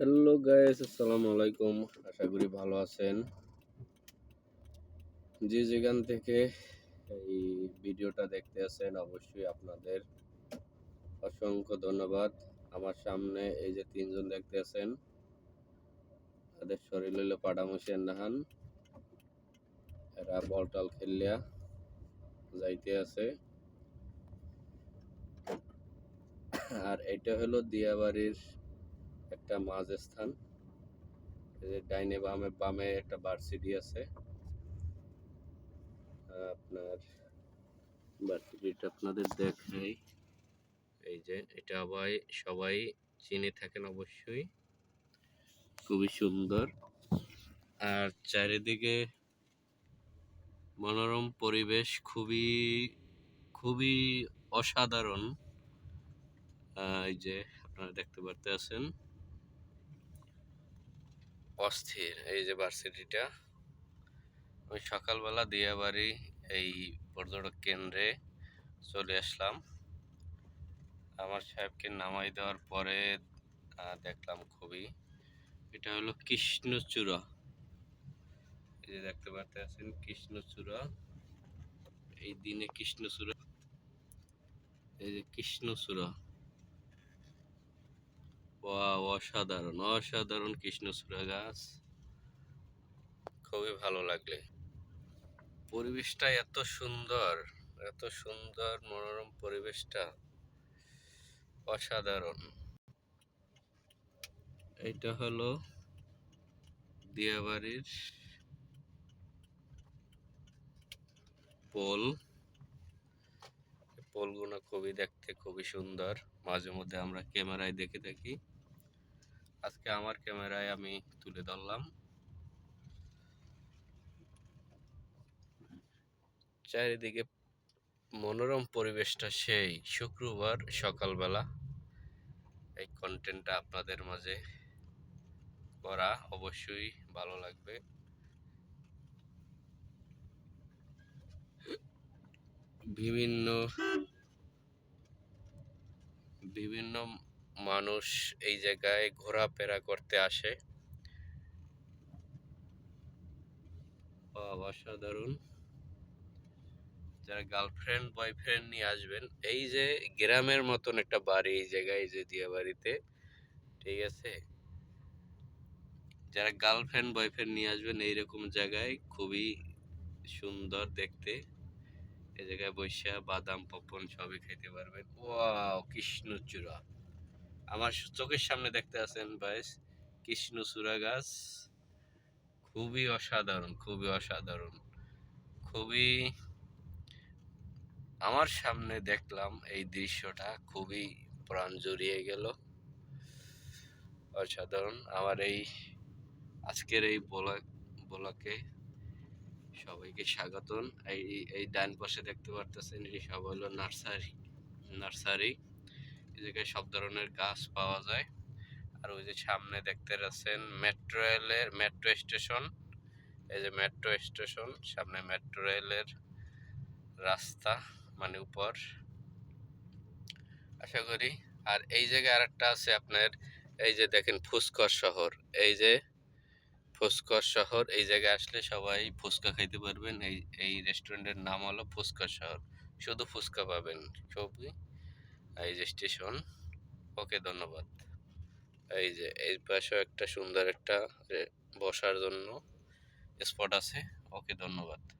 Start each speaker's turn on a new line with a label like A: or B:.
A: Hello guys আসসালামু আলাইকুম আশা করি ভালো আছেন। যে যেখান থেকে এই ভিডিওটা দেখতে আছেন, অবশ্যই আপনাদের অসংখ্য ধন্যবাদ। আমার সামনে এই যে তিনজন দেখতে আছেন, তাদের শরীর হইল পাডামুশিয়ান নাহান এরা বলটাল খেলিয়া যাইতে আছে। আর এটা হলো দিয়াবাড়ির একটা মাঝ স্থান ডাইনে বামে বামে একটা ভার্সিটি আছে। আপনার ভার্সিটিটা আপনাদের দেখাই। এই যে, এটা সবাই সবাই চিনে থাকেন অবশ্যই। খুবই সুন্দর। আর চারিদিকে মনোরম পরিবেশ, খুবই খুবই অসাধারণ। এই যে, আপনারা দেখতে পারতে আছেন অস্থির, এই যে ভার্সিটিটা আমি সকালবেলা দিয়াবাড়ি এই পর্যটক কেন্দ্রে চলে আসলাম। আমার সাহেবকে নামাই দেওয়ার পরে দেখলাম খুবই। এটা হলো কৃষ্ণচূড়া। এই যে দেখতে পারতে আছেন, কৃষ্ণচূড়া। এই দিনে কৃষ্ণচূড়া। এই যে কৃষ্ণচূড়া। অসাধারণ অসাধারণ কৃষ্ণচূড়া গাছ। খুবই ভালো লাগলে। পরিবেশটা এত সুন্দর এত সুন্দর মনোরম পরিবেশটা। অসাধারণ। এটা হলো দিয়াবাড়ির পোল। পোলগুলো খুবই দেখতে খুবই সুন্দর। মাঝে মধ্যে আমরা ক্যামেরায় দেখে থাকি। আজকে আমার ক্যামেরায় আমি তুলে ধরলাম। চারিদিকে মনোরম পরিবেশটা সেই শুক্রবার সকালবেলা এই কন্টেন্টটা আপনাদের মাঝে করা অবশ্যই ভালো লাগবে। বিভিন্ন বিভিন্ন মানুষ এই জায়গায় ঘোরাফেরা করতে আসে। অসাধারণ। যারা গার্লফ্রেন্ড বয়ফ্রেন্ড নিয়ে আসবেন, এই যে গ্রামের মতন একটা বাড়ি এই জায়গায়, এই যে দিয়া বাড়িতে, ঠিক আছে? যারা গার্লফ্রেন্ড বয়ফ্রেন্ড নিয়ে আসবেন, এইরকম জায়গায় খুবই সুন্দর দেখতে। এই জায়গায় বৈশা, বাদাম পপন সবই খেতে পারবেন। ওয়াও, কৃষ্ণচূড়া। আমার চোখের সামনে দেখতে আছেন বাইস কৃষ্ণচূড়া গাছ খুবই অসাধারণ খুবই অসাধারণ। খুবই আমার সামনে দেখলাম এই দৃশ্যটা, খুবই প্রাণ জড়িয়ে গেল। অসাধারণ। আমার এই আজকের এই ব্লগ ব্লকে সবাইকে স্বাগতম। এই এই ডান পাশে দেখতে পারতেছেন, এটি সব হলো নার্সারি নার্সারি। জায়গায় সব ধরনের গাছ পাওয়া যায়। আর ওই যে সামনে দেখতে পাচ্ছেন মেট্রো রেলের মেট্রো স্টেশন এই যে মেট্রো স্টেশন সামনে মেট্রো রেলের রাস্তা মানে উপর। আশা করি। আর এই জায়গায় আরেকটা আছে আপনার, এই যে দেখেন ফুসকর শহর। এই যে ফুসকর শহর, এই জায়গায় আসলে সবাই ফুচকা খাইতে পারবেন। এই এই রেস্টুরেন্টের নাম হলো ফুচকা শহর। শুধু ফুচকা পাবেন। সবই এই যে স্টেশন, ওকে ধন্যবাদ। এই যে, এই পাশে একটা সুন্দর একটা বসার জন্য স্পট আছে, ওকে ধন্যবাদ।